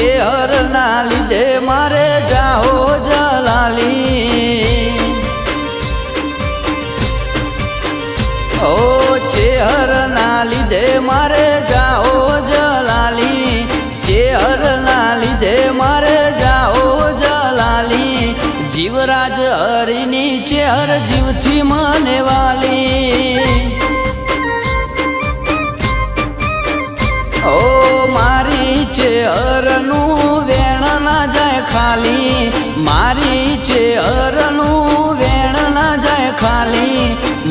લીધે મારે જાઓ જલાલી. ઓ ચેહર ના લીધે મારે જાઓ જલાલી. ચેહર ના લીધે મારે જાઓ જલાલી. જીવરાજ હરિની ચેહર જીવથી મને વાલી. ઓ મારી ખાલી, મારી ચેહરનું વેણ ના જાય ખાલી,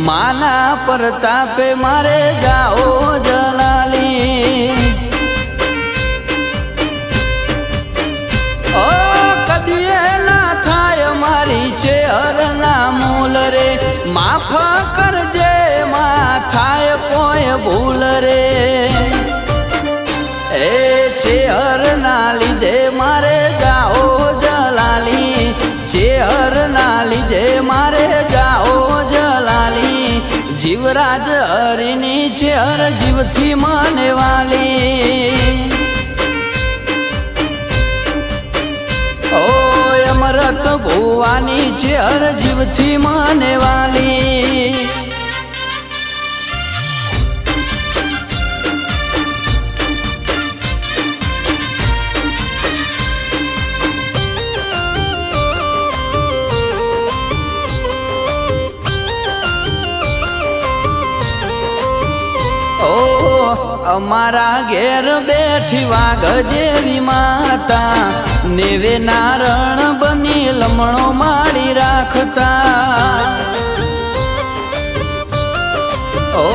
માના પ્રતાપે મારે જાઓ જલાલી. ઓ કદીએ મારી ચેહરના મૂલ રે, માફ કરજે, માં થાય કોઈ ભૂલ રે. એ ચેહર ના લીધે મારે ચેહર ના લીધે મારે જાઓ જલાલી. જીવરાજ હરિની ચેહર જીવથી મને વાલી. ઓ અમરત ભુવાની ચેહર જીવથી મને વાલી. અમારા ઘેર બેઠી વાઘ જેવી માતા, નેવે નારણ બની લમણો માડી રાખતા. ઓ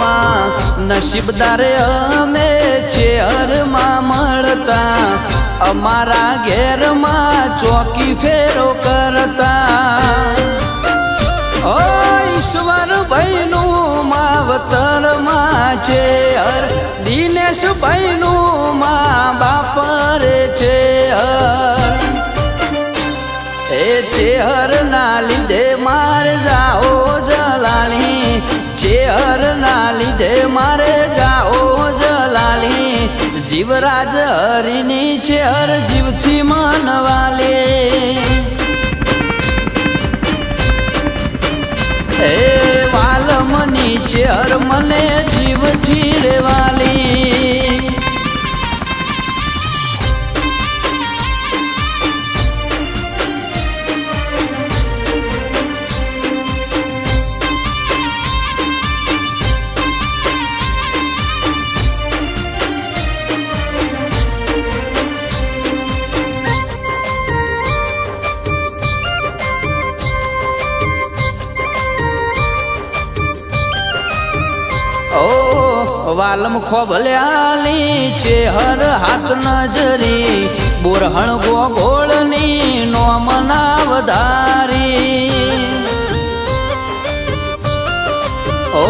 માં નસીબદારે અમે ચેહરમાં મળતા, અમારા ઘેરમાં ચોકી ફેરો કરતા. ઓ ઈશ્વર ભાઈનું માવતરમાં છે હર. દિનેશ ભાઈનું મા બાપ રે છે હર. એ ચેહર ના લીધે મારે જાઓ જલાલી. ચેહર ના લીધે મારે જાઓ જલાલી. જીવરાજ હરિની ચેહર જીવથી મનવાલી. એ વાલમની ચેહર મને જીવથી રેવાલી વાલમ ખોભલ્યાલી છે હર હાથ નજરી, બોરહણ ગોગોળની નોમના વધારી ઓ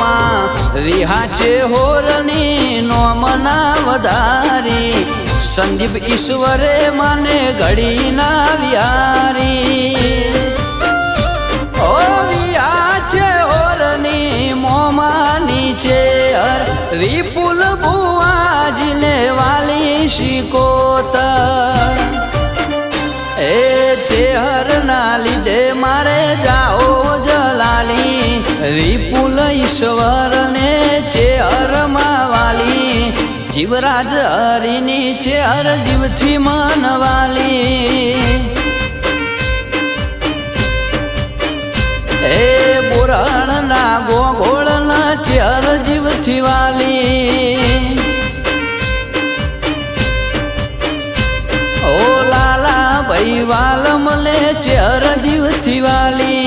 માં વિહાચે હોરની નોમના વધારી સંદીપ ઈશ્વરે મને ઘડી ના વિહારી શિકોતર. એ ચેહર ના લીધે મારે જાઓ જલાલી. વિપુલ ઈશ્વર ને ચેહર વાલી. જીવરાજ હરિની ચેહર જીવથી માનવાલી. એ પુરાણ ના ગોગોળ ના ચેહર જીવથી વાલી. મલે ચેહર જીવથી વાલી.